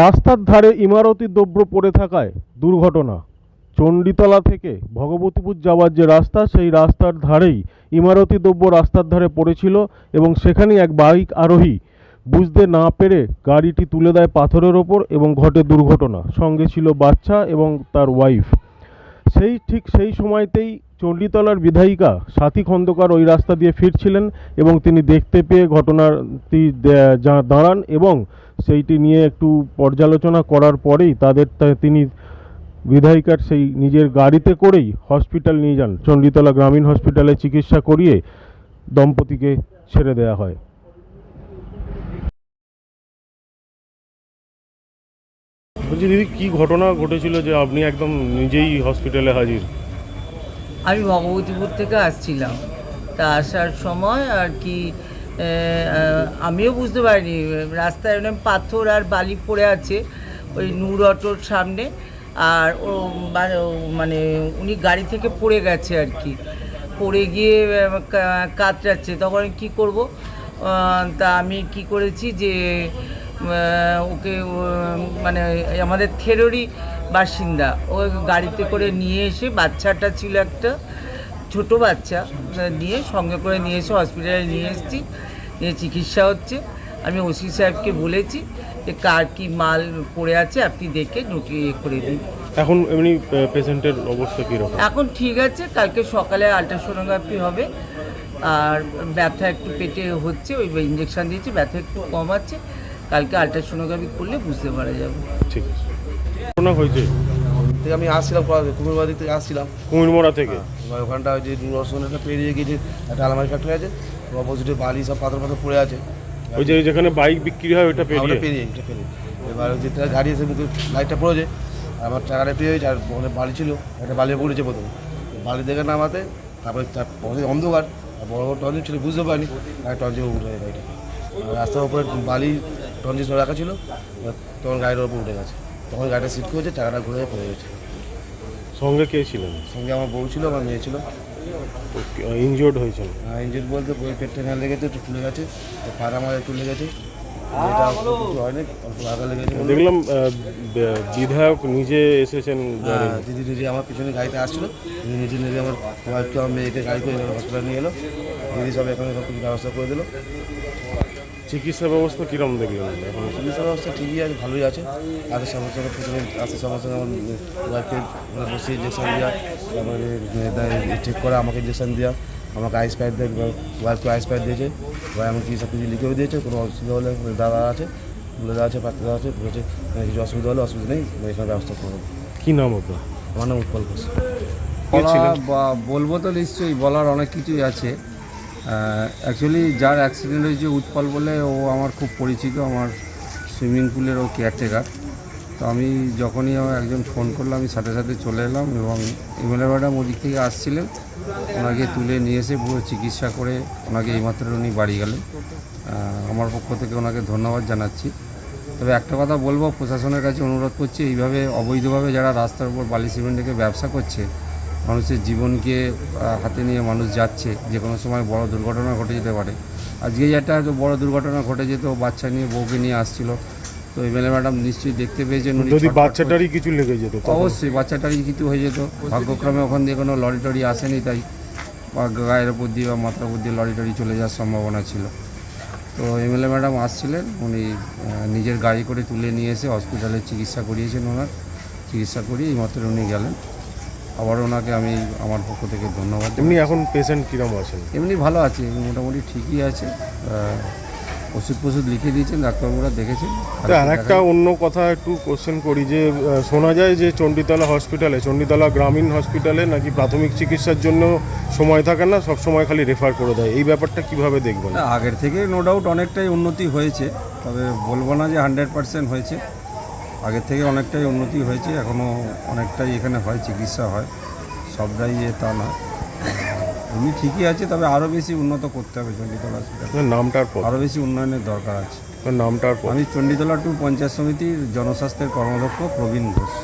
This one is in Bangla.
রাস্তার ধারে ইমারতি দ্রব্য পড়ে থাকায় দুর্ঘটনা। চণ্ডীতলা থেকে ভগবতীপুর যাওয়ার যে রাস্তা, সেই রাস্তার ধারেই ইমারতি দ্রব্য রাস্তার ধারে পড়েছিল এবং সেখানেই এক বাইক আরোহী বুঝতে না পেরে গাড়িটি তুলে দেয় পাথরের ওপর এবং ঘটে দুর্ঘটনা। সঙ্গে ছিল বাচ্চা এবং তার ওয়াইফ সেই ঠিক সেই সময়তেই চণ্ডীতলার বিধায়িকা সাথী খন্দকার ওই রাস্তা দিয়ে ফিরছিলেন এবং তিনি দেখতে পেয়ে ঘটনাটি দাঁড়ান এবং সেইটি নিয়ে একটু পর্যালোচনা করার পরেই তাদের তিনি বিধায়িকার সেই নিজের গাড়িতে করেই হসপিটাল নিয়ে যান। চণ্ডীতলা গ্রামীণ হসপিটালে চিকিৎসা করিয়ে দম্পতিকে ছেড়ে দেওয়া হয়। বলছি, দিদি, কি ঘটনা ঘটেছিল যে আপনি একদম নিজেই হসপিটালে হাজির? আমি ভগবতীপুর থেকে আসছিলাম। তা আসার সময় আর কি আমিও বুঝতে পারিনি। রাস্তায় এরকম পাথর আর বালি পড়ে আছে, ওই নূর অটোর সামনে। আর ও মানে উনি গাড়ি থেকে পড়ে গেছে আর কি। পড়ে গিয়ে কাতরাচ্ছে। তখন কী করব? তা আমি কি করেছি যে ওকে মানে আমাদের থেরোরি বাসিন্দা। ও গাড়িতে করে নিয়ে এসে বাচ্চাটা ছিল একটা ছোট বাচ্চা নিয়ে সঙ্গে করে নিয়ে এসে হসপিটালে নিয়ে এসেছি নিয়ে চিকিৎসা হচ্ছে। আমি ওসি সাহেবকে বলেছি যে কার কি মাল পড়ে আছে আপনি দেখে নোটি করে দিন। এখন এমনি পেশেন্টের অবস্থা কীরকম? এখন ঠিক আছে কালকে সকালে আলট্রাসোনোগ্রাফি হবে। আর ব্যথা একটু পেটে হচ্ছে ওই ইঞ্জেকশন দিয়েছি ব্যথা একটু কম আছে। কালকে আলট্রাসোনোগ্রাফি করলে বুঝতে পারা যাবে। ঠিক আছে। ঘটনা হয়েছে? থেকে আমি আসছিলাম কুমিরবাড়ি থেকে আসছিলাম। কুমিরমোড়া থেকে? এবার ওখানটা ওই যে রসুনটা পেরিয়ে গিয়েছে একটা আলমারি ফ্যাক্টরি আছে অপোজিটে বালি সব পাথর পাথর পড়ে আছে। ওই যে যেখানে বাইক বিক্রি হয় ওইটা হ্যাঁ, ওটা পেরিয়ে? পেরিয়ে এবার ওই যে তার গাড়ি এসে মুখে লাইটটা পড়েছে আর আমার টাকাটা পেয়ে গেছে আর ওখানে বালি ছিল একটা বালি পড়েছে প্রথমে। বালি দেখে নামাতে তারপরে তার অন্ধকার আর বড় বড় টঞ্জিল ছিল বুঝতে পারিনি আর উঠে যায়। আর রাস্তার উপরে বালি সব রাখা ছিল তখন গাড়ির ওপর উঠে গেছে। তখন গাড়িটা সিট করেছে টাকাটা ঘুরে পড়ে গেছে। সঙ্গে কে ছিলেন? সঙ্গে আমার বউ ছিল আমার মেয়ে ছিল। ইনজিওর্ড হয়েছেন ইঞ্জিন বলতে বই পেটটা না লেগেছে একটু ফুলে গেছে পাড়া আমার একটু লেগেছে এটা কিছু হয়নি অল্প আগা লেগেছে দেখলাম বিধায়ক নিজে এসেছেন হ্যাঁ, দিদি নিজে আমার পিছনে গাড়িতে আসছিল দিদি নিজে নিজে আমার ওয়াইফকে আমার মেয়েকে গাড়ি করে হসপিটাল নিয়ে এলো। দিদি সব এখানে সব কিছু ব্যবস্থা করে দিলো। চিকিৎসা ব্যবস্থা কীরকম দেখলেন? এখন? চিকিৎসা ব্যবস্থা ঠিকই আছে ভালোই আছে। আসার সমস্যা আসার সঙ্গে সঙ্গে আমার ওয়াইফকে বসে ইঞ্জেকশন দেওয়া তারপরে চেক করা আমাকে ইঞ্জেকশন দেওয়া আমাকে আইস প্যাড দেয় ওয়াইফকে আইস প্যাড দিয়েছে। ওয়াই আমাকে সব কিছু লিখেও দিয়েছে কোনো অসুবিধা হলে দাদা আছে বলে দেওয়া আছে পাত্র দেওয়া আছে বলেছে "হ্যাঁ, কিছু অসুবিধা হলে অসুবিধা নেই এখানে ব্যবস্থা করব। কী নাম আপনার? আমার নাম উৎপল ঘোষ। বলব তো নিশ্চয়ই বলার অনেক কিছুই আছে। অ্যাকচুয়ালি যার অ্যাক্সিডেন্ট হয়েছে উৎপল বলে ও আমার খুব পরিচিত, আমার সুইমিং পুলের ও কেয়ারটেকার তো আমি যখনই আমার একজন ফোন করল, আমি সাথে সাথে চলে এলাম এবং এমএলএ ম্যাডাম ওদিক থেকে আসছিলেন। ওনাকে তুলে নিয়ে এসে পুরো চিকিৎসা করে ওনাকে এইমাত্র উনি বাড়ি গেলেন। আমার পক্ষ থেকে ওনাকে ধন্যবাদ জানাচ্ছি। তবে একটা কথা বলব, প্রশাসনের কাছে অনুরোধ করছি, এইভাবে অবৈধভাবে যারা রাস্তার উপর বালি সিমেন্ট রেখে ব্যবসা করছে মানুষের জীবনকে হাতে নিয়ে মানুষ যাচ্ছে যে কোনো সময় বড় দুর্ঘটনা ঘটে যেতে পারে। আজকে একটা হয়তো বড় দুর্ঘটনা ঘটে যেত বাচ্চা নিয়ে বউকে নিয়ে আসছিল তো এমএলএ ম্যাডাম নিশ্চয়ই দেখতে পেয়েছেন যদি বাচ্চাটারই কিছু লেগে যেত অবশ্যই বাচ্চাটারই কিছু হয়ে যেত। ভাগ্যক্রমে ওখান দিয়ে কোনো লরি টরি আসেনি তাই বা গায়ের উপর দিয়ে বা মাথার উপর দিয়ে লরি টরি চলে যাওয়ার সম্ভাবনা ছিল। তো এমএলএ ম্যাডাম আসছিলেন উনি নিজের গাড়ি করে তুলে নিয়ে এসে হসপিটালে চিকিৎসা করিয়েছেন ওনার। চিকিৎসা করিয়ে এইমাত্র উনি গেলেন। আবার ওনাকে আমি আমার পক্ষ থেকে ধন্যবাদ এমনি এখন পেশেন্ট কীরকম আছেন? এমনি ভালো আছে মোটামুটি ঠিকই আছে। ওষুধ ফষুধ লিখে দিয়েছেন ডাক্তারবাবুরা দেখেছেন। আর একটা অন্য কথা একটু কোশ্চেন করি যে শোনা যায় যে চণ্ডীতলা হসপিটালে চণ্ডীতলা গ্রামীণ হসপিটালে নাকি প্রাথমিক চিকিৎসার জন্য সময় থাকে না সব সময় খালি রেফার করে দেয়। এই ব্যাপারটা কীভাবে দেখবেন? না আগের থেকে নো ডাউট অনেকটাই উন্নতি হয়েছে তবে বলব না যে হান্ড্রেড পার্সেন্ট হয়েছে। আগের থেকে অনেকটাই উন্নতি হয়েছে এখনও অনেকটাই এখানে হয় চিকিৎসা হয়। সবটাই এ তা না এমনি ঠিকই আছে তবে আরও বেশি উন্নত করতে হবে চণ্ডীতলা হসপিটাল নামটার পর। আরও বেশি উন্নয়নের দরকার আছে। নামটার আমি চণ্ডীতলা টু পঞ্চায়েত সমিতির জনস্বাস্থ্যের কর্মাধ্যক্ষ প্রবীণ ঘোষ।